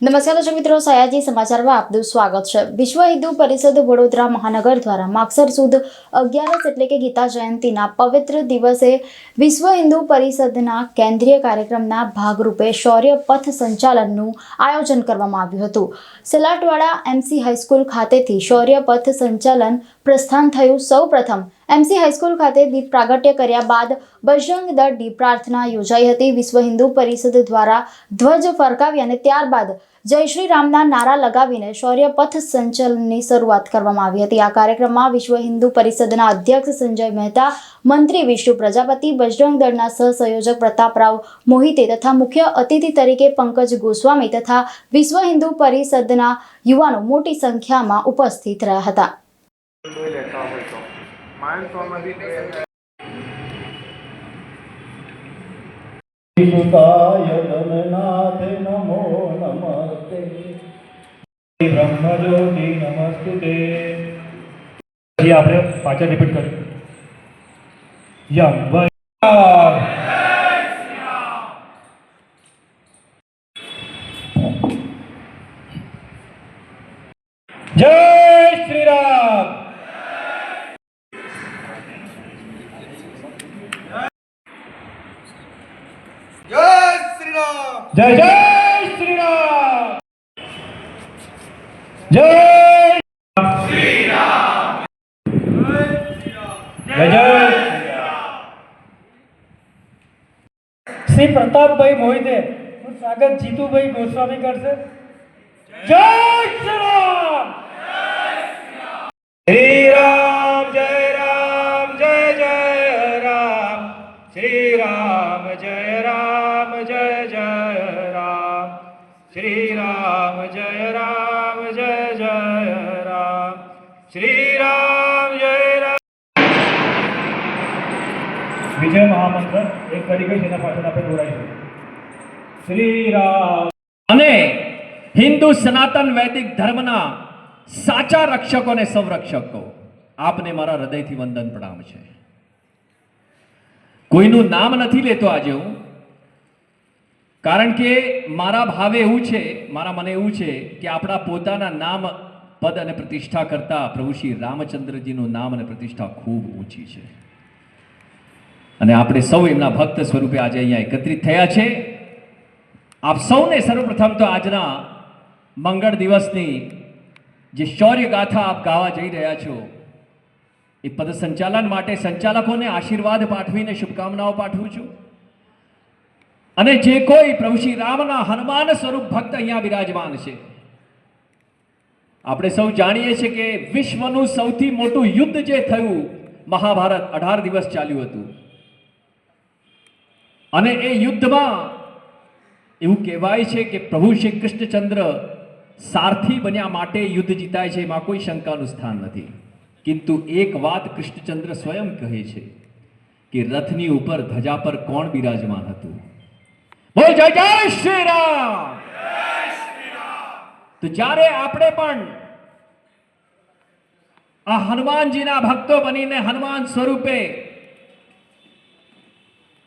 નમસ્કાર દર્શક મિત્રો, સયાજી સમાચારમાં આપનું સ્વાગત છે. વિશ્વ હિન્દુ પરિષદ વડોદરા મહાનગર દ્વારા માગસર સુદ અગિયારસ એટલે કે ગીતા જયંતિના પવિત્ર દિવસે વિશ્વ હિન્દુ પરિષદના કેન્દ્રીય કાર્યક્રમના ભાગરૂપે શૌર્ય પથ સંચાલનનું આયોજન કરવામાં આવ્યું હતું. સલાટવાડા એમસી હાઈસ્કૂલ ખાતેથી શૌર્ય પથ સંચાલન પ્રસ્થાન થયું. સૌ પ્રથમ એમસી હાઈસ્કૂલ ખાતે દીપ પ્રાગટ્ય કર્યા બાદ બજરંગ દળની પ્રાર્થના યોજાઈ હતી. વિશ્વ હિન્દુ પરિષદ દ્વારા ધ્વજ ફરકાવી અને ત્યારબાદ જય શ્રી રામના નારા લગાવીને શૌર્ય પથ સંચલનની શરૂઆત કરવામાં આવી હતી. આ કાર્યક્રમમાં વિશ્વ હિન્દુ પરિષદના અધ્યક્ષ સંજય મહેતા, મંત્રી વિષ્ણુ પ્રજાપતિ, બજરંગ દળના સહસંયોજક પ્રતાપરાવ મોહિતે તથા મુખ્ય અતિથિ તરીકે પંકજ ગોસ્વામી તથા વિશ્વ હિન્દુ પરિષદના યુવાનો મોટી સંખ્યામાં ઉપસ્થિત રહ્યા હતા. લેતા હોય તો માણસોમાં બી કોઈ સુતાય ધનનાથ નમો નમસ્તે બ્રહ્મજ્યોતિ નમસ્તુતે હજી આપણે પાછળ રિપીટ કરીએ યમ વૈ- જય શ્રી રામ જય શ્રી રામ જય જય શ્રી રામ જય શ્રી રામ જય જય શ્રી પ્રતાપભાઈ મોહિતે હું સ્વાગત જીતુભાઈ ગોસ્વામી કરશે. જય શ્રી રામ! શ્રી રામ જય રામ જય જય રામ. શ્રી રામ જય રામ જય જય રામ. શ્રી રામ જય રામ જય જય રામ. શ્રી રામ જય રામ. વિજય મહામંત્ર એક તરીકે છે એના પાછળ આપણે દોડાઈશું અને હિન્દુ સનાતન વૈદિક ધર્મના સાચા રક્ષકો અને સંરક્ષકો. આપને મારા હૃદયથી વંદન પ્રણામ છે. કોઈનું નામ નથી લેતો આજે હું. કારણ કે મારા ભાવે એવું છે, મારા મને એવું છે કે આપણા પોતાના નામ પદ અને પ્રતિષ્ઠા કરતા પ્રભુ શ્રી રામચંદ્રજીનું નામ અને પ્રતિષ્ઠા ખૂબ ઊંચી છે. અને આપણે સૌ એમના ભક્ત સ્વરૂપે આજે અહીંયા એકત્રિત થયા છે. આપ સૌને સર્વપ્રથમ તો આજના મંગળ દિવસની જે શૌર્ય ગાથા આપ ગાવા જઈ રહ્યા છો, એ પદ સંચાલન માટે સંચાલકોને આશીર્વાદ પાઠવીને શુભકામનાઓ પાઠવું છું. અને જે કોઈ પ્રભુ શ્રી રામના હનુમાન સ્વરૂપ ભક્ત અહીંયા બિરાજમાન છે. આપણે સૌ જાણીએ છીએ કે વિશ્વનું સૌથી મોટું યુદ્ધ જે થયું, મહાભારત અઢાર દિવસ ચાલ્યું હતું. અને એ યુદ્ધમાં એવું કહેવાય છે કે પ્રભુ શ્રી કૃષ્ણચંદ્ર સારથી બન્યા માટે યુદ્ધ જીતાય છે, એમાં કોઈ શંકાનું સ્થાન નથી. કિંતુ એક વાત કૃષ્ણચંદ્ર સ્વયં કહે છે કે રથની ઉપર ધજા પર કોણ બિરાજમાન હતું? બોલ, જય જય શ્રી રામ તો જ્યારે આપણે પણ આ હનુમાનજીના ભક્તો બનીને હનુમાન સ્વરૂપે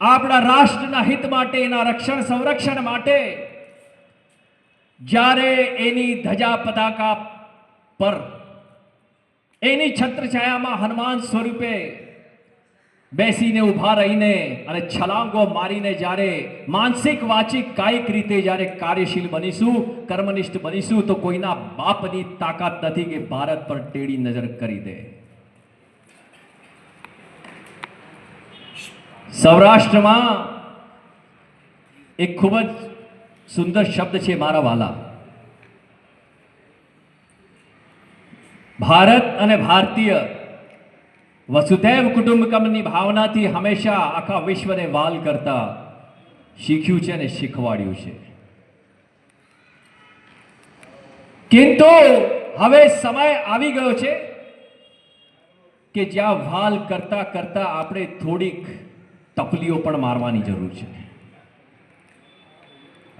આપણા રાષ્ટ્રના હિત માટે, એના રક્ષણ, સંરક્ષણ માટે જ્યારે એની ધજા પતાકા પર, એની છત્રછાયામાં હનુમાન સ્વરૂપે બેસીને ઊભા રહીને અને છલાંગો મારીને જ્યારે માનસિક, વાચિક, કાયિક રીતે જ્યારે કાર્યશીલ બનીશું, કર્મનિષ્ઠ બનીશું, તો કોઈના બાપની તાકાત નથી કે ભારત પર ટેડી નજર કરી દે. સૌરાષ્ટ્રમાં એક ખૂબ જ સુંદર શબ્દ છે મારા વાલા. ભારત અને ભારતીય વસુધૈવ કુટુંબકમની ભાવનાથી હંમેશા આખા વિશ્વને વાલ કરતા શીખ્યું છે અને શીખવાડ્યું છે. કિંતુ, હવે સમય આવી ગયો છે કે જ્યાં વાલ કરતા કરતા આપણે થોડીક ટપલીઓ પણ મારવાની જરૂર છે.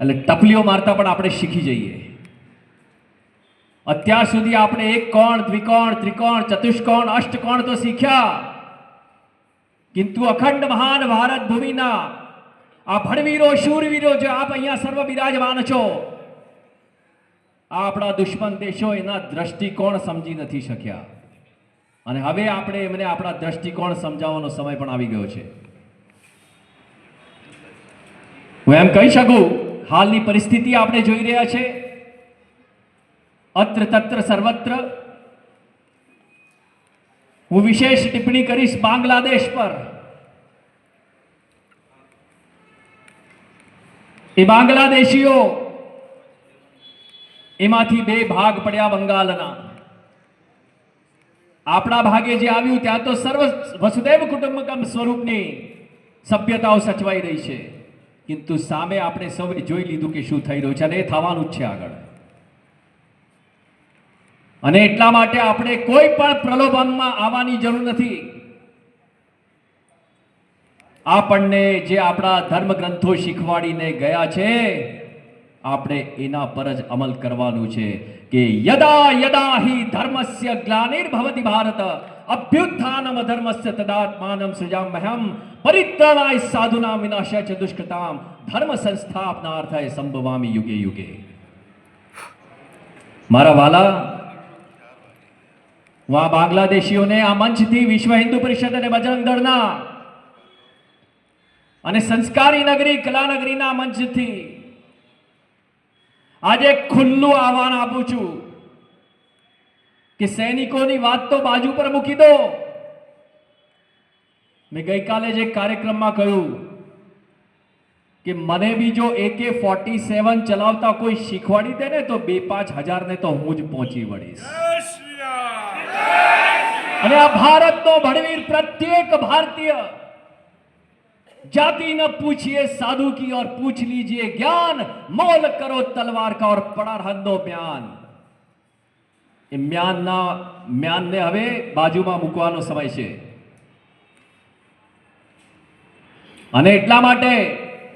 એટલે ટપલીઓ મારતા પણ આપણે શીખી જઈએ. અત્યાર સુધી આપણે એક કોણ, દ્વિકોણ, ત્રિકોણ, ચતુષ્કોણ, અષ્ટકોણ તો શીખ્યા. કિંતુ અખંડ મહાન ભારત ભૂમિના. આ ભણવીરો, શૂરવીરો, જે આપ અહીંયા સર્વ બિરાજમાન છો, આ આપણા દુશ્મન દેશો એના દ્રષ્ટિકોણ સમજી નથી શક્યા. અને હવે આપણે એમને આપણા દ્રષ્ટિકોણ સમજાવવાનો સમય પણ આવી ગયો છે. હું એમ કહી શકું, હાલની પરિસ્થિતિ આપણે જોઈ રહ્યા છે. અત્ર તત્ર સર્વત્ર. હું વિશેષ ટિપ્પણી કરીશ બાંગ્લાદેશ પર. એ બાંગ્લાદેશીઓ એમાંથી બે ભાગ પડ્યા બંગાળના આપણા ભાગે જે આવ્યું, ત્યાં તો સર્વ વસુદૈવ કુટુંબકમ સ્વરૂપની સભ્યતાઓ સચવાઈ રહી છે. કિંતુ સામે આપણે સૌએ જોઈ લીધું કે શું થઈ રહ્યું છે અને એ થવાનું જ છે આગળ. અને એટલા માટે આપણે કોઈ પણ પ્રલોભનમાં આવવાની જરૂર નથી. આપણને જે આપણા ધર્મગ્રંથો શીખવાડીને ગયા છે આપણે એના પર જ અમલ કરવાનું છે કે યદા યદા હિ ધર્મસ્ય ગ્લાનિર્ભવતિ ભારત, અભ્યુત્થાનમ ધર્મસ્ય તદાત્માનમ સૃજામ્યહમ, પરિત્રાણાય સાધુના વિનાશય ચ દુષ્કૃતામ, ધર્મ સંસ્થાપનાર્થાય સંભવામી યુગે યુગે. મારા વાલા, હું આ બાંગ્લાદેશીઓને આ મંચથી વિશ્વ હિન્દુ પરિષદ અને બજરંગ દળના અને સંસ્કારી નગરી કલાનગરીના મંચથી આજે ખુલ્લું આહવાન આપું છું કે સૈનિકોની વાત તો બાજુ પર મૂકી દો. મેં ગઈકાલે જે કાર્યક્રમમાં કહ્યું કે મને બી જો એકે ફોર્ટી સેવન ચલાવતા કોઈ શીખવાડી દે ને તો બે પાંચ હજાર ને તો હું જ પહોંચી વળીશ. અને આ ભારતનો ભણવીર પ્રત્યેક ભારતીય जाति न पूछिए साधु की और पूछ लीजिए ज्ञान मोल करो तलवार का और पड़ा रहंदो म्यान એ મ્યાનના મ્યાનને હવે બાજુમાં મૂકવાનો સમય છે અને એટલા માટે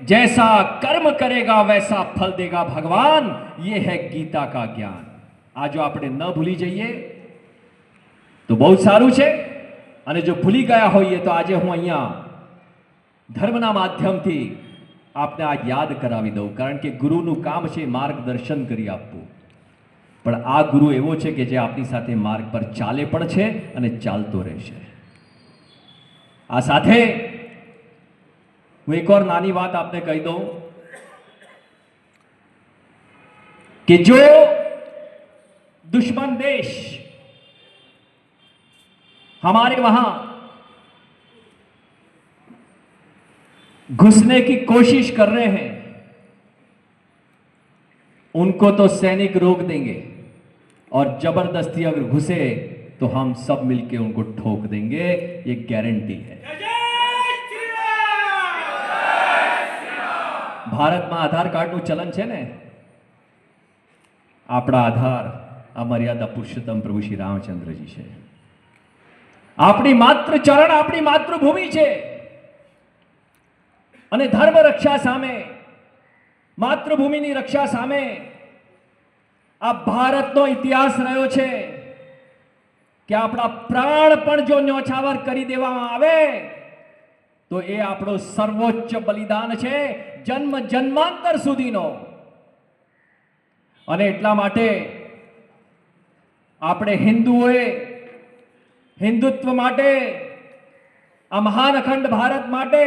જૈસા કર્મ કરેગા વૈસા ફલ દેગા ભગવાન ये है ગીતા કા જ્ઞાન આ જો આપણે ન ભૂલી જઈએ તો બહુ જ સારું છે અને જો ભૂલી ગયા હોઈએ તો આજે હું અહીંયા ધર્મના માધ્યમથી આપને આ યાદ કરાવી દઉં કારણ કે ગુરુનું કામ છે માર્ગદર્શન કરી આપવું પણ આ ગુરુ એવો છે કે જે આપની સાથે માર્ગ પર ચાલે પણ છે અને ચાલતો રહેશે આ સાથે હું એક ઓર નાની વાત આપને કહી દઉં કે જો दुश्मन देश हमारे वहां घुसने की कोशिश कर रहे हैं उनको तो सैनिक रोक देंगे और जबरदस्ती अगर घुसे तो हम सब मिलके उनको ठोक देंगे ये गारंटी है ભારતમાં આધાર કાર્ડનું ચલન છે ને આપણા આધાર આ મર્યાદા પુરુષોત્તમ પ્રભુ શ્રી રામચંદ્રજી છે આપણી માત્ર ચરણ આપણી માતૃભૂમિ છે અને ધર્મ રક્ષા સામે, માતૃભૂમિની રક્ષા સામે આ ભારતનો ઇતિહાસ રહ્યો છે કે આપણા પ્રાણ પણ જો ન્યોછાવર કરી દેવામાં આવે, તો એ આપણો સર્વોચ્ચ બલિદાન છે, જન્મ જન્માંતર સુધીનો. અને એટલા માટે આપણે હિન્દુઓએ હિન્દુત્વ માટે, આ મહાન અખંડ ભારત માટે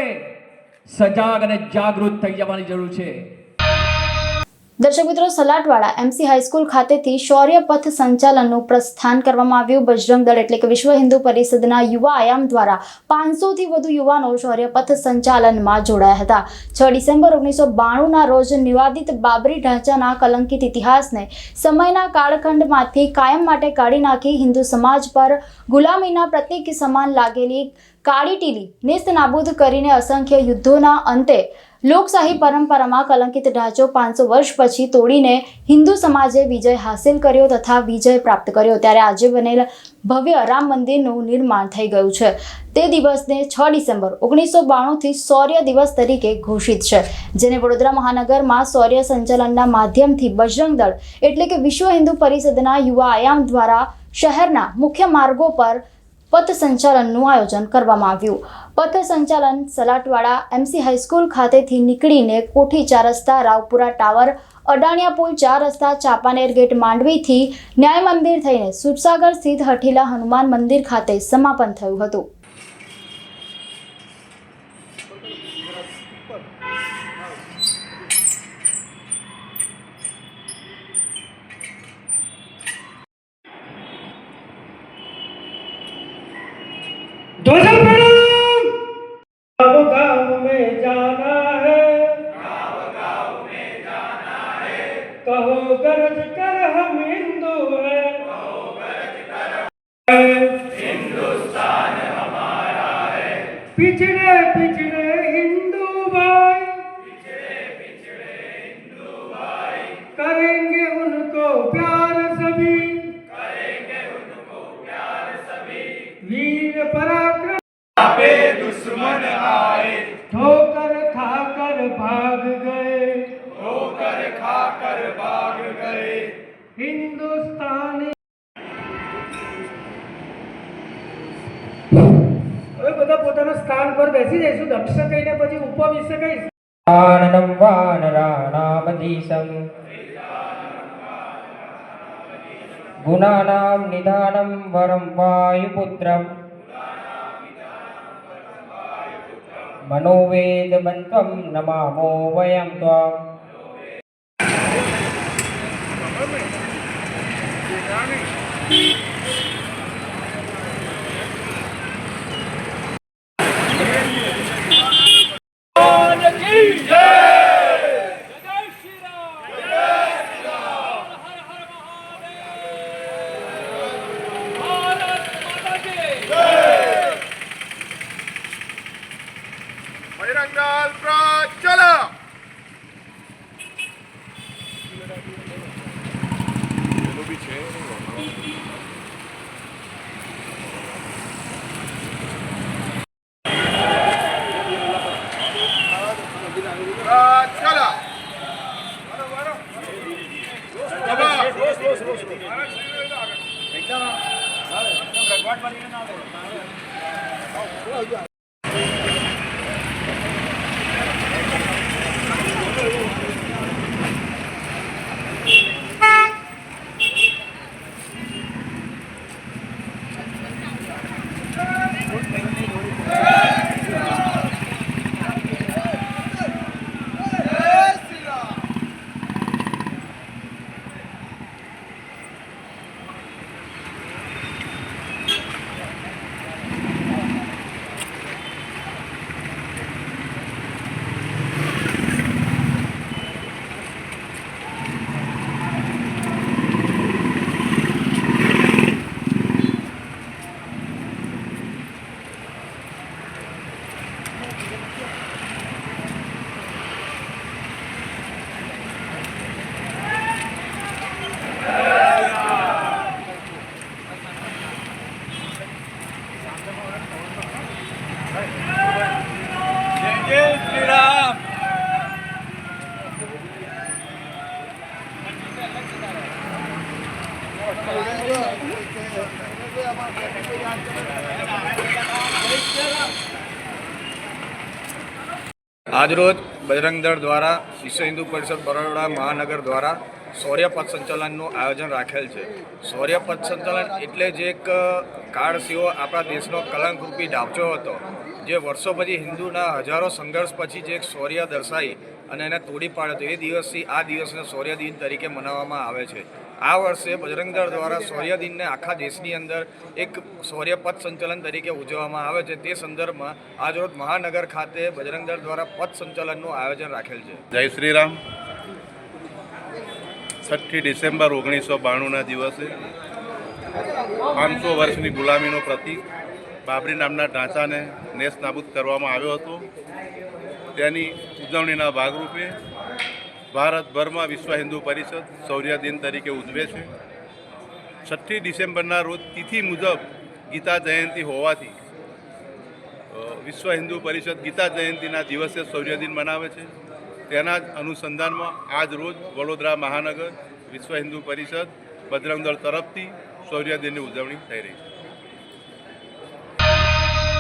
સજાગ અને જાગૃત થઈ જવાની જરૂર છે. દર્શક મિત્રો, સલાટવાડા એમસી હાઈસ્કૂલ ખાતેથી શૌર્ય પથ સંચાલનનું પ્રસ્થાન કરવામાં આવ્યું. બજરંગ દળ એટલે કે વિશ્વ હિન્દુ પરિષદના યુવા આયામ દ્વારા પાંચસોથી વધુ યુવાનો શૌર્ય પથ સંચાલનમાં જોડાયા હતા. છ ડિસેમ્બર ઓગણીસો બાણુંના રોજ નિવાદિત બાબરી ઢાંચાના કલંકિત ઇતિહાસને સમયના કાળખંડમાંથી કાયમ માટે કાઢી નાખી હિન્દુ સમાજ પર ગુલામીના પ્રતિક સમાન લાગેલી કાળી ટીલી નેસ્ત નાબૂદ કરીને અસંખ્ય યુદ્ધોના અંતે લોકશાહી પરંપરામાં કલંકિત ઢાંચો પાંચસો વર્ષ પછી તોડીને હિન્દુ સમાજે વિજય હાંસિલ કર્યો તથા વિજય પ્રાપ્ત કર્યો. ત્યારે આજે બનેલ ભવ્ય રામ મંદિરનું નિર્માણ થઈ ગયું છે. તે દિવસને છ ડિસેમ્બર ઓગણીસો બાણુંથી શૌર્ય દિવસ તરીકે ઘોષિત છે, જેને વડોદરા મહાનગરમાં શૌર્ય સંચાલનના માધ્યમથી બજરંગ દળ એટલે કે વિશ્વ હિન્દુ પરિષદના યુવા આયામ દ્વારા શહેરના મુખ્ય માર્ગો પર પથ સંચાલનનું આયોજન કરવામાં આવ્યું. પથ સંચાલન સલાટવાડા એમસી હાઈસ્કૂલ ખાતેથી નીકળીને કોઠી ચાર રસ્તા, રાવપુરા ટાવર, અડાણિયા પુલ ચાર રસ્તા, ચાપાનેર ગેટ માંડવીથી ન્યાય મંદિર થઈને સુરસાગર સ્થિત હઠીલા હનુમાન મંદિર ખાતે સમાપન થયું હતું. પર બેસી જઈશું દક્ષ કહીને પછી ઉપવિશ્ય કહીશ. આનંદમ વાનરાણામધીશમ ગુણાનામ નિધાનમ વરમ વાયુપુત્રમ. મનોવેદમંત્વમ નમામો વયમ ત્વામ. આજરોજ બજરંગ દળ દ્વારા વિશ્વ હિન્દુ પરિષદ બરોડા મહાનગર દ્વારા શૌર્યપથ સંચાલનનું આયોજન રાખેલ છે. શૌર્ય પથ સંચાલન એટલે જે એક કાળસીઓ આપણા દેશનો કલંકરૂપી ડાબચો હતો. જે વર્ષો પછી હિન્દુના હજારો સંઘર્ષ પછી જે એક શૌર્ય દર્શાવી અને એને તોડી પાડ્યો હતો, એ દિવસથી આ દિવસને શૌર્ય દિન તરીકે મનાવવામાં આવે છે. આ વર્ષે બજરંગદળ દ્વારા શૌર્ય દિનને આખા દેશની અંદર એક શૌર્ય પથ સંચલન તરીકે ઉજવવામાં આવે છે. તે સંદર્ભમાં આજરોજ મહાનગર ખાતે બજરંગદળ દ્વારા પથ સંચલનનું આયોજન રાખેલ છે. જય શ્રી રામ છઠ્ઠી ડિસેમ્બર ઓગણીસો બાણુંના દિવસે પાંચસો વર્ષની ગુલામીનો પ્રતીક બાબરી નામના ઢાંચાને નેસ નાબૂદ કરવામાં આવ્યો હતો. તેની ઉજવણીના ભાગરૂપે ભારતભરમાં વિશ્વ હિન્દુ પરિષદ શૌર્ય દિન તરીકે ઉજવે છે. છઠ્ઠી ડિસેમ્બરના રોજ તિથિ મુજબ ગીતા જયંતિ હોવાથી વિશ્વ હિન્દુ પરિષદ ગીતા જયંતિના દિવસે શૌર્ય દિન મનાવે છે. તેના જ અનુસંધાનમાં આજ રોજ વડોદરા મહાનગર વિશ્વ હિન્દુ પરિષદ બજરંગ દળ તરફથી શૌર્ય દિનની ઉજવણી થઈ રહી છે.